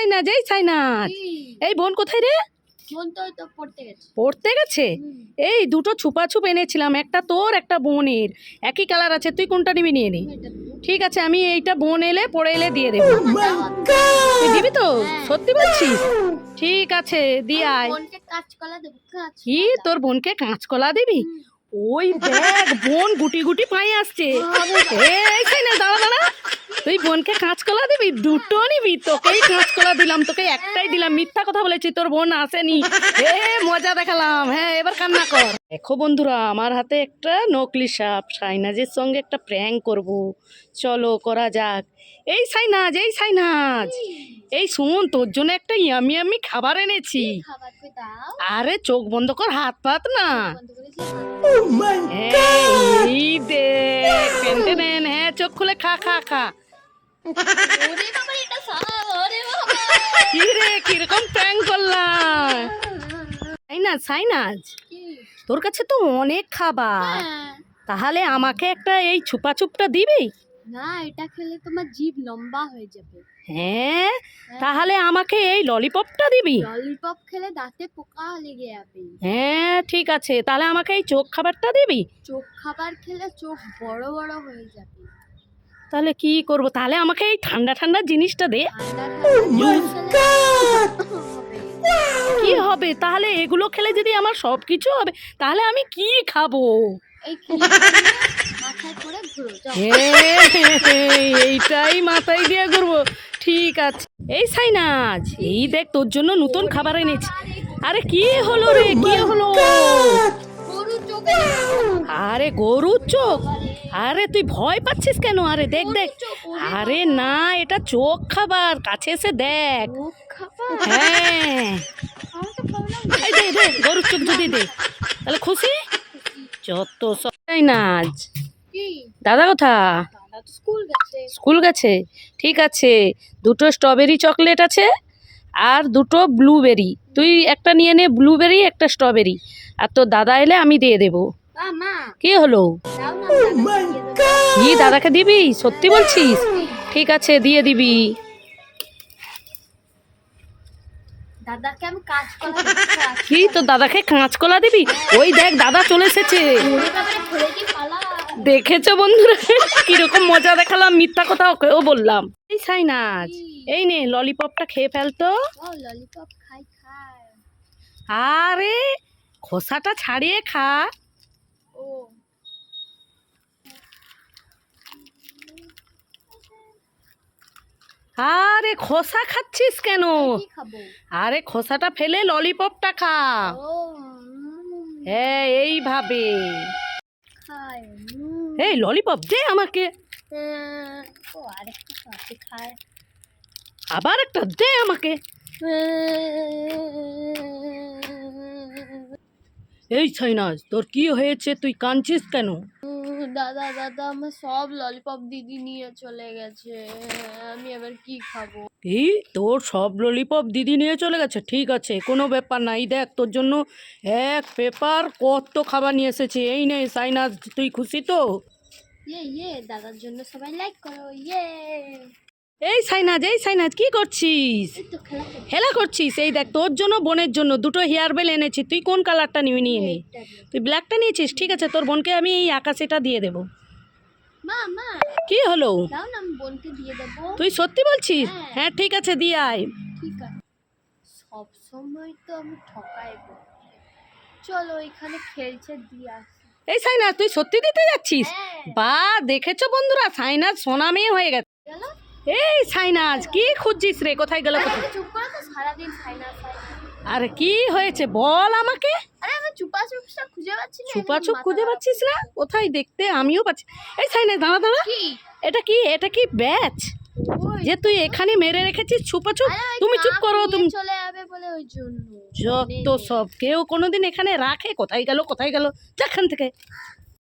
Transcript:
সাইনাজ এই সাইনাজ এই। বোন কোথায় রে? পড়তে গেছে। এই দুটো ছুপাছুপ এনেছিলাম একটা তোর একটা বোনের। একই কালার আছে তুই কোনটা নিবি নিয়ে নি। ঠিক আছে আমি এইটা বোন এলে পড়ে এলে দিয়ে দেবো। দিবি তো? হ্যাঁ। সত্যি বলছিস? ঠিক আছে দিয়ে আয়। কি? তোর বোনকে কাঁচকলা দিবি? ওই দেখ বোন গুটি গুটি পায়ে আসছে। এই তুই বোনকে কাঁচকলা দিবি? দুটো নিবি। তোকেই কাঁচকলা দিলাম তোকে একটাই দিলাম। মিথ্যা কথা বলেছি তোর বোন আসেনি। এ মজা দেখালাম। হ্যাঁ এবার কান্না কর। দেখো বন্ধুরা আমার হাতে একটা নকলি সাপ। সাইনাজের সঙ্গে একটা প্র্যাঙ্ক করব। চলো করা যাক। এই সাইনাজ এই সাইনাজ। এই শুন তোর জন্য একটা ইয়ামি ইয়ামি খাবার এনেছি। আরে চোখ বন্ধ কর হাত পাত না। এই দেখ হ্যাঁ চোখ খুলে খা খা খা। ওরে বাবা এটা সারা ওরে বাবা কি রে কীরকম প্র্যাঙ্ক করলাম সাইনাজ সাইনাজ তোর কাছে তো অনেক খাবার। হ্যাঁ। তাহলে আমাকে একটা এই ছুপা চুপটা দিবি? না এটা খেলে তোমার জিভ লম্বা হয়ে যাবে। হ্যাঁ? তাহলে আমাকে এই ললিপপটা দিবি? ললিপপ খেলে দাঁতে পোকা লেগে যাবে। হ্যাঁ ঠিক আছে। তাহলে আমাকে এই চোখ খাবারটা দিবি? চোখ খাবার খেলে চোখ বড় বড় হয়ে যাবে। তাহলে কি করব? তাহলে আমাকে এই ঠান্ডা ঠান্ডা জিনিসটা দে। ঠান্ডা কি হবে? তাহলে এগুলো খেলে যদি আমার সব কিছু হবে তাহলে আমি কি খাব? এইটাই মাথায় দিয়ে করব ঠিক আছে। এই সাইনাজ এই দেখ তোর জন্য নতুন খাবার এনেছি। আরে কি হলো রে? কি হলো? আরে গরুর চোখ? আরে তুই ভয় পাচ্ছিস কেন? আরে দেখ দেখ। আরে না এটা চোখ খাবার। কাছে এসে দেখ। হ্যাঁ। দে দে গরুর চোখ যদি দে। তাহলে খুশি? যত সব সাইনাজ কি? দাদা কোথা? স্কুল গেছে। ঠিক আছে। দুটো স্ট্রবেরি চকলেট আছে আর দুটো ব্লুবেরি তুই একটা নিয়ে নে ব্লুবেরি একটা স্ট্রবেরি আর তোর দাদা এলে আমি দিয়ে দেবো। মা মা। কি হলো? দাও দাদাকে কি দাদাকে দিবি? সত্যি বলছিস? ঠিক আছে দিয়ে দিবি। দাদাকে আমি। কি তোর দাদাকে কাঁচকলা দিবি? ওই দেখ দাদা চলে এসেছে। দেখেছ বন্ধুরা? কীরকম মজা দেখালাম মিথ্যা কথা ওকেও বললাম। এই সাইনাজ এই নে ললিপপটা খেয়ে ফেলতো ললিপপ খাই খাই। আরে খোসাটা ছাড়িয়ে খা। ও। আরে খোসা খাচ্ছিস কেন? আরে খোসাটা ফেলে ললিপপটা খা। হ্যাঁ এইভাবে এই ললিপপ দে আমাকে। আবার একটা দে আমাকে। এই সাইনাজ তোর কি হয়েছে? তুই কাঁদছিস কেন? দাদা দাদা আমার সব ললিপপ দিদি নিয়ে চলে গেছে। আমি এবার কি খাব? কি? তোর সব ললিপপ দিদি নিয়ে চলে গেছে? ঠিক আছে কোনো ব্যাপার নাই দেখ তোর জন্য এক পেপার কত খাবার নিয়ে এসেছে। এই নে সাইনাজ তুই খুশি তো? ইয়ে ইয়ে দাদার জন্য সবাই লাইক করো ইয়ে। এই সাইনাজ এই সাইনাজ কি করছিস। খেলা করছিস? এই দেখ তোর জন্য বোনের জন্য দুটো হেয়ার বেল এনেছি। তুই কোন কালারটা নিবি নিয়ে নে। তুই ব্ল্যাকটা নিয়েছিস? ঠিক আছে তোর বোনকে আমি এই আকাশিটা দিয়ে দেবো। কি হলো? তুই সত্যি বলছিস? হ্যাঁ। হ্যাঁ ঠিক আছে দিয়ে আয়। ঠিক সব সময় তো আমি ঠকাই চলো এখানে খেলছে দিয়ে এই সাইনাজ তুই সত্যি দিতে যাচ্ছিস? হ্যাঁ। বা দেখেছ বন্ধুরা সাইনাজ সোনা মেয়ে হয়ে গেছে। এই সাইনাজ কি খুঁজছিস রে? কোথায় গেল? আরে কি হয়েছে? বল আমাকে। আরে আমি চুপা চুপসা খুঁজে। পাচ্ছিস না? কোথায় দেখতে? আমিও পাচ্ছি। এই সাইনাজ দাঁড়া দাঁড়া। এটা কি? এটা কি ব্যাচ? যে তুই এখানে মেরে রেখেছিস ছুপা ছুপ তুমি চুপ করো তুমি চলে যাবে বলে ওই জন্য। যত সব। কেউ কোনোদিন এখানে রাখে। কোথায় গেল? কোথায় গেল? যেখান থেকে।